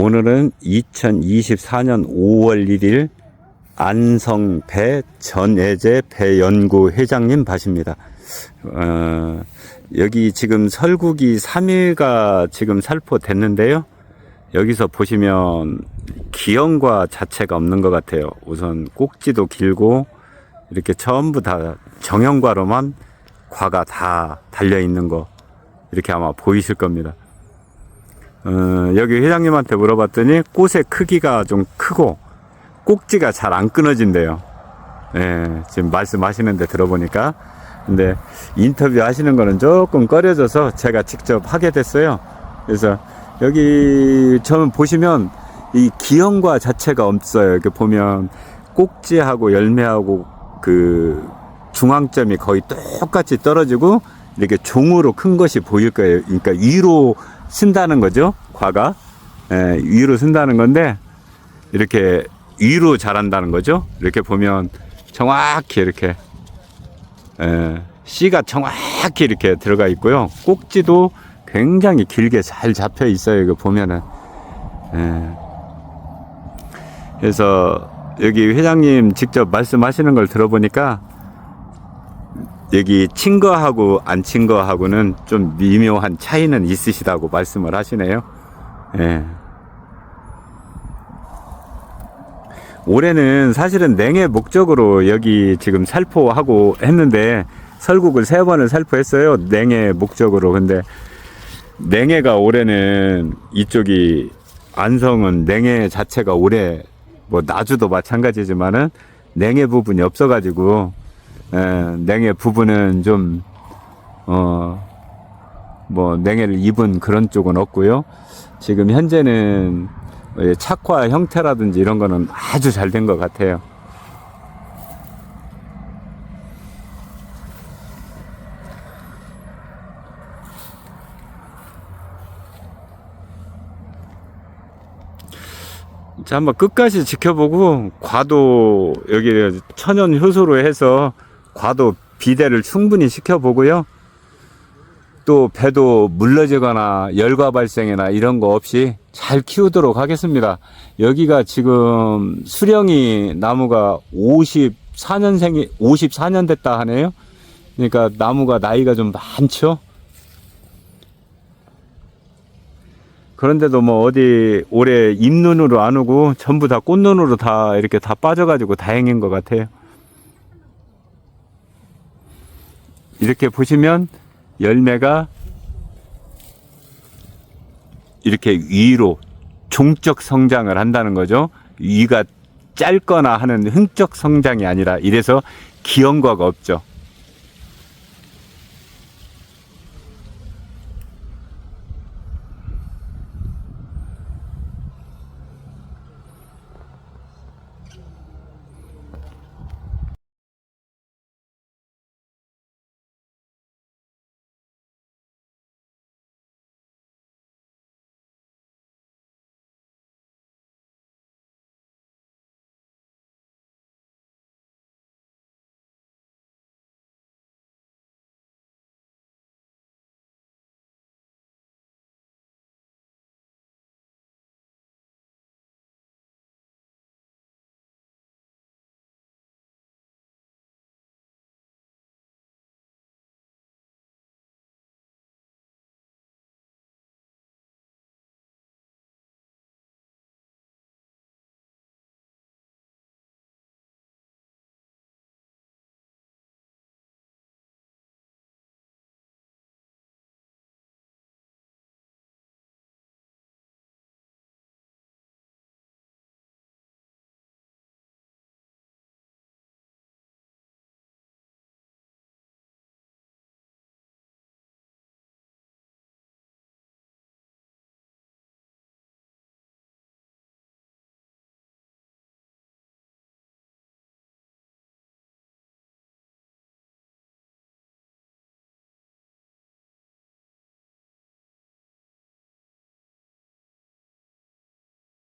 오늘은 2024년 5월 1일 안성 배 전예제 배연구 회장님 밭입니다. 어, 여기 지금 설국이 3일가 지금 살포됐는데요. 여기서 보시면 기형과 자체가 없는 것 같아요. 우선 꼭지도 길고 이렇게 전부 다 정형과로만 과가 다 달려 있는 거 이렇게 아마 보이실 겁니다. 어, 여기 회장님한테 물어봤더니 꽃의 크기가 좀 크고 꼭지가 잘 안 끊어진대요. 예, 지금 말씀하시는데 들어보니까. 근데 인터뷰 하시는 거는 조금 꺼려져서 제가 직접 하게 됐어요. 그래서 여기 저는 보시면 이 기형과 자체가 없어요. 이렇게 보면 꼭지하고 열매하고 그 중앙점이 거의 똑같이 떨어지고 이렇게 종으로 큰 것이 보일 거예요. 그러니까 위로 쓴다는 거죠. 과가 예, 위로 쓴다는 건데 이렇게 위로 자란다는 거죠. 이렇게 보면 정확히 이렇게 예, 씨가 정확히 이렇게 들어가 있고요. 꼭지도 굉장히 길게 잘 잡혀 있어요. 이거 보면은 예. 그래서 여기 회장님 직접 말씀하시는 걸 들어보니까 여기 친 거하고 안 친 거하고는 좀 미묘한 차이는 있으시다고 말씀을 하시네요. 예. 올해는 사실은 냉해 목적으로 여기 지금 살포하고 했는데 설국을 세 번을 살포했어요. 냉해 목적으로. 근데 냉해가 올해는 이쪽이 안성은 냉해 자체가 올해 뭐 나주도 마찬가지지만은 냉해 부분이 없어가지고 예, 냉해 부분은 좀, 어, 뭐, 냉해를 입은 그런 쪽은 없고요. 지금 현재는 예, 착화 형태라든지 이런 거는 아주 잘 된 것 같아요. 자, 한번 끝까지 지켜보고, 과도, 여기 천연 효소로 해서 과도 비대를 충분히 시켜보고요. 또 배도 물러지거나 열과 발생이나 이런 거 없이 잘 키우도록 하겠습니다. 여기가 지금 수령이 나무가 54년생이, 54년 됐다 하네요. 그러니까 나무가 나이가 좀 많죠. 그런데도 뭐 어디 올해 잎눈으로 안 오고 전부 다 꽃눈으로 다 이렇게 다 빠져가지고 다행인 것 같아요. 이렇게 보시면 열매가 이렇게 위로 종적 성장을 한다는 거죠. 위가 짧거나 하는 흥적 성장이 아니라 이래서 기형과가 없죠.